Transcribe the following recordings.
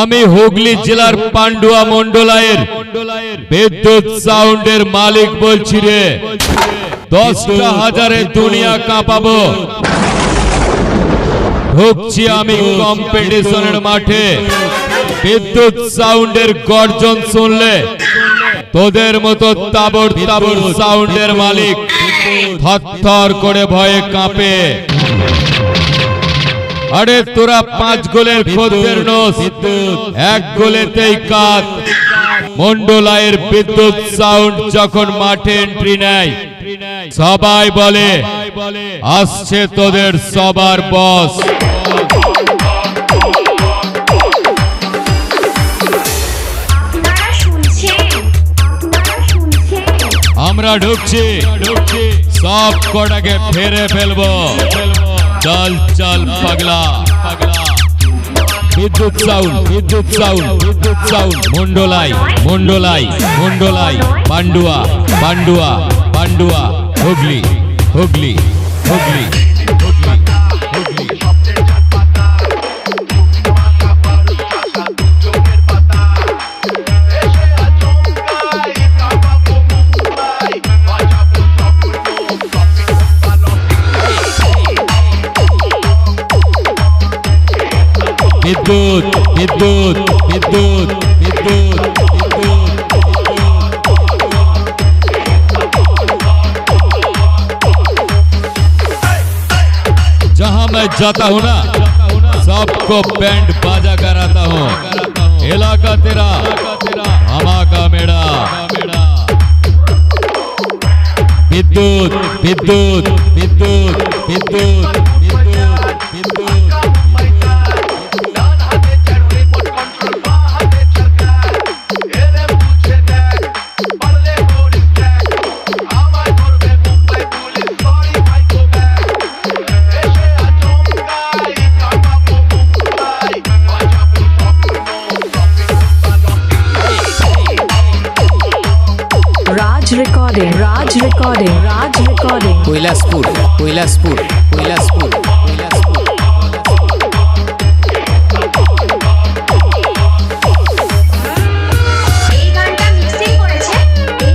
আমি হুগলি জেলার পান্ডুয়া মন্ডলায়ের বিদ্যুৎ সাউন্ডের মালিক বলছি রে। দশটা হাজারে দুনিয়া কাঁপাবো। ঢুকছি আমি কম্পিটিশনের মাঠে। বিদ্যুৎ সাউন্ডের গর্জন শুনলে তোদের মতো তাবর তাবর সাউন্ডের মালিক থর করে ভয়ে কাঁপে। আরে তোরা পাঁচ গোলের খদ্দের নোস। এক গোলেতেই কাত। মন্ডলায়ের বিদ্যুৎ সাউন্ড যখন মাঠে এন্ট্রি নেয় সবাই বলে আসছে তোদের সবার বস আমরা ঢুকছি ঢুকছি সব কটাকে ফেরে ফেলব। চল চল, পাগলা। পাগলা বিদ্যুৎ সাউন্ড বিদ্যুৎ সাউন্ড বিদ্যুৎ সাউন্ড মন্ডলাই মন্ডলাই মন্ডলাই পান্ডুয়া পান্ডুয়া পান্ডুয়া। হুগলি হুগলি হুগলি। हिदूत हिदूत हिदूत हिदूत जहाँ मैं जाता हूँ ना, सबको बैंड बाजा कराता हूँ। इलाका तेरा हमारा मेड़ा विद्युत विद्युत विद्युत विद्युत Recording, Raj Recording, Raj Recording. Kailashpur Kailashpur Kailashpur Kailashpur.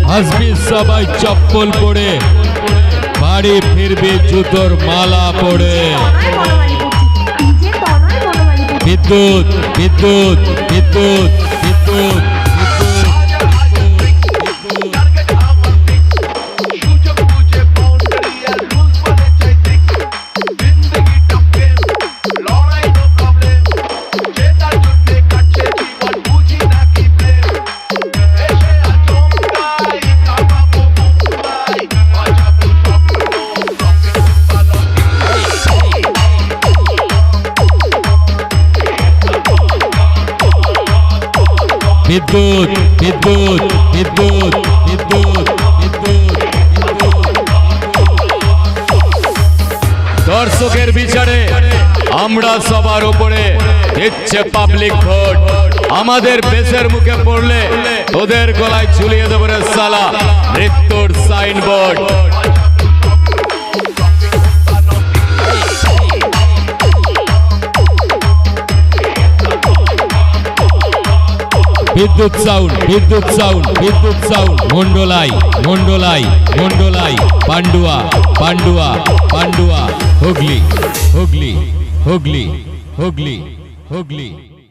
হাসবি সবাই চপ্পল পরে বাড়ি ফিরবি জুতোর মালা পরে। বিদ্যুৎ বিদ্যুৎ বিদ্যুৎ বিদ্যুৎ বিদ্যুৎ। বিদ্যুৎ বিদ্যুৎ বিদ্যুৎ বিদ্যুৎ বিদ্যুৎ। দর্শকের বিচারে আমরা সবার উপরে দিচ্ছে পাবলিক ভোট আমাদের বেশের মুখে পড়লে তোদের গলায় ঝুলিয়ে দেবো সালা মৃত্যুর সাইনবোর্ড বিদ্যুৎ সাউন্ড বিদ্যুৎ সাউন্ড বিদ্যুৎ সাউন্ড মন্ডলাই মন্ডলাই মন্ডলাই পান্ডুয়া পান্ডুয়া পান্ডুয়া হুগলি হুগলি হুগলি হুগলি হুগলি।